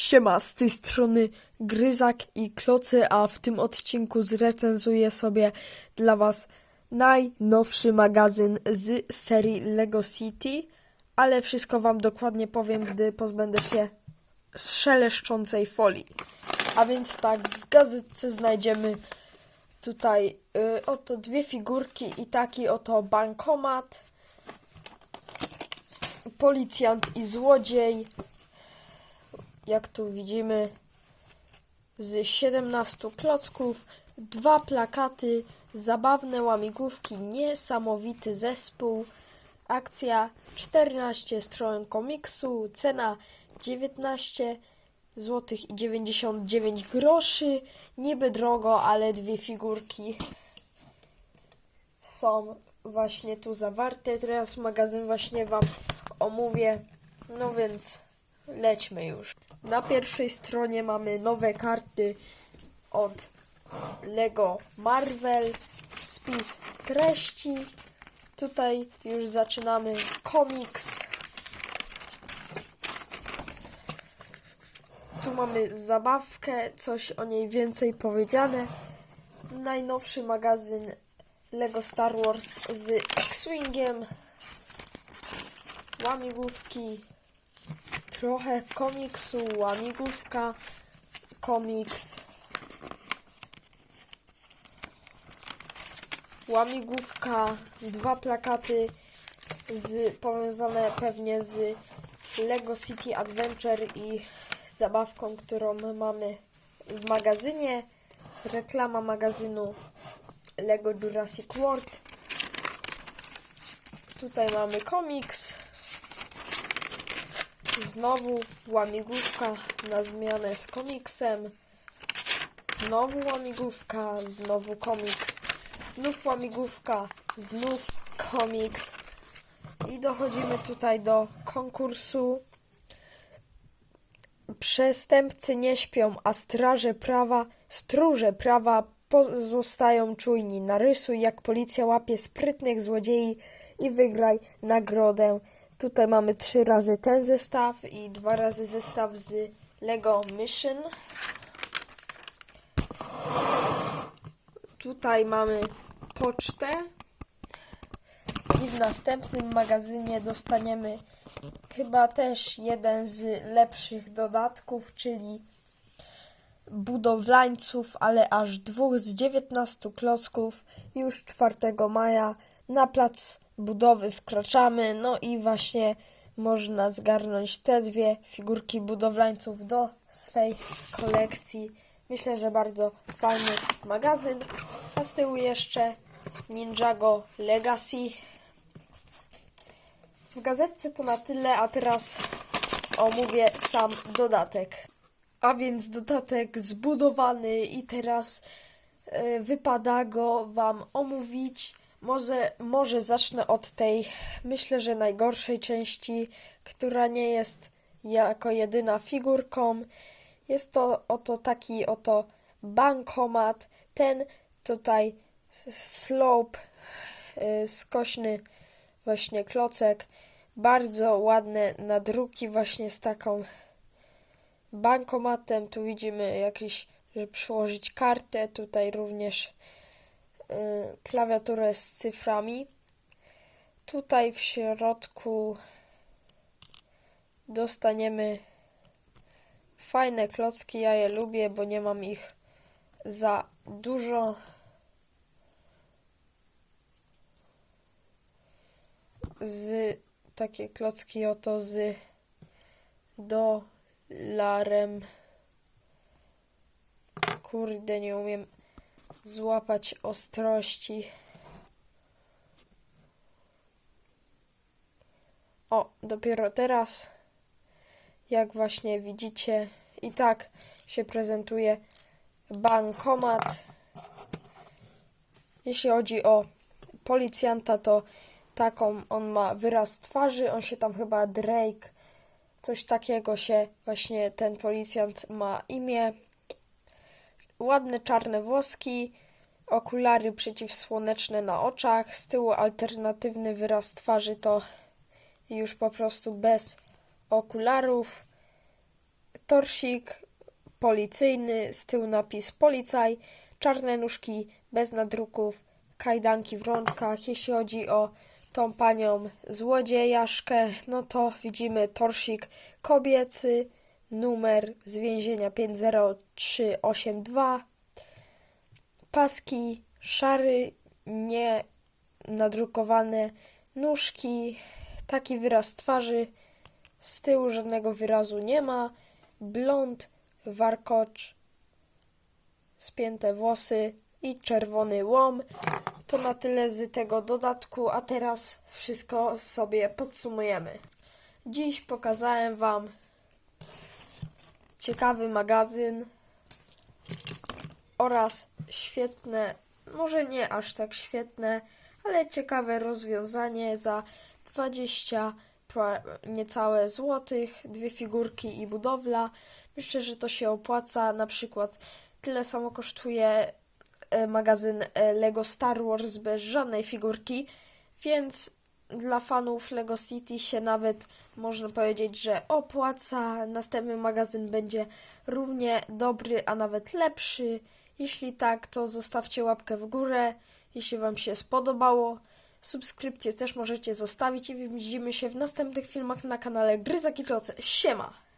Siema, z tej strony Gryzak i Klocy, a w tym odcinku zrecenzuję sobie dla Was najnowszy magazyn z serii Lego City, ale wszystko Wam dokładnie powiem, gdy pozbędę się szeleszczącej folii. A więc tak, w gazetce znajdziemy tutaj y, oto dwie figurki i taki oto bankomat, policjant i złodziej, jak tu widzimy, z 17 klocków, dwa plakaty, zabawne łamigłówki, niesamowity zespół, akcja 14 stron komiksu, cena 19 zł i 99 groszy, niby drogo, ale dwie figurki są właśnie tu zawarte. Teraz magazyn właśnie Wam omówię. No więc lećmy już. Na pierwszej stronie mamy nowe karty od Lego Marvel. Spis treści. Tutaj już zaczynamy komiks. Tu mamy zabawkę, coś o niej więcej powiedziane. Najnowszy magazyn Lego Star Wars z X-Wingiem. Łamigłówki. Trochę komiksu, łamigłówka, komiks. Łamigłówka, dwa plakaty z, powiązane pewnie z Lego City Adventure i zabawką, którą mamy w magazynie. Reklama magazynu Lego Jurassic World. Tutaj mamy komiks. Znowu łamigłówka na zmianę z komiksem. Znowu łamigłówka, znowu komiks. Znów łamigłówka, znów komiks. I dochodzimy tutaj do konkursu. Przestępcy nie śpią, a straże prawa, stróże prawa pozostają czujni. Narysuj, jak policja łapie sprytnych złodziei i wygraj nagrodę. Tutaj mamy trzy razy ten zestaw i dwa razy zestaw z Lego Mission. Tutaj mamy pocztę. I w następnym magazynie dostaniemy chyba też jeden z lepszych dodatków, czyli budowlańców, ale aż dwóch z 19 klocków. Już 4 maja na plac budowy wkraczamy, no i właśnie można zgarnąć te dwie figurki budowlańców do swej kolekcji. Myślę, że bardzo fajny magazyn. A z tyłu jeszcze Ninjago Legacy. W gazetce to na tyle, a teraz omówię sam dodatek. A więc dodatek zbudowany i teraz e, wypada go Wam omówić. Może, może zacznę od tej, myślę, że najgorszej części, która nie jest jako jedyna figurką. Jest to oto taki oto bankomat. Ten tutaj slope, y, skośny właśnie klocek. Bardzo ładne nadruki właśnie z taką bankomatem. Tu widzimy jakiś, żeby przyłożyć kartę. Tutaj również klawiaturę z cyframi. Tutaj w środku dostaniemy fajne klocki. Ja je lubię, bo nie mam ich za dużo. Z takie klocki oto z dolarem. Kurde, nie umiem złapać ostrości. O, dopiero teraz, jak właśnie widzicie, i tak się prezentuje bankomat. Jeśli chodzi o policjanta, to taką on ma wyraz twarzy. On się tam chyba Drake, coś takiego się właśnie ten policjant ma imię. Ładne czarne włoski, okulary przeciwsłoneczne na oczach, z tyłu alternatywny wyraz twarzy to już po prostu bez okularów. torsik policyjny, z tyłu napis policaj, czarne nóżki bez nadruków, kajdanki w rączkach. Jeśli chodzi o tą panią złodziejaszkę, no to widzimy torsik kobiecy, numer z więzienia 50382, paski szary, nie nadrukowane nóżki, taki wyraz twarzy, z tyłu żadnego wyrazu nie ma, blond, warkocz, spięte włosy i czerwony łom. To na tyle z tego dodatku, a teraz wszystko sobie podsumujemy. Dziś pokazałem Wam ciekawy magazyn oraz świetne, może nie aż tak świetne, ale ciekawe rozwiązanie za 20 pra- niecałe złotych, dwie figurki i budowla. Myślę, że to się opłaca. Na przykład tyle samo kosztuje e, magazyn e, Lego Star Wars bez żadnej figurki, więc dla fanów Lego City się nawet można powiedzieć, że opłaca. Następny magazyn będzie równie dobry, a nawet lepszy. Jeśli tak, to zostawcie łapkę w górę. Jeśli Wam się spodobało, subskrypcję też możecie zostawić i widzimy się w następnych filmach na kanale Gry za Kiloce. Siema!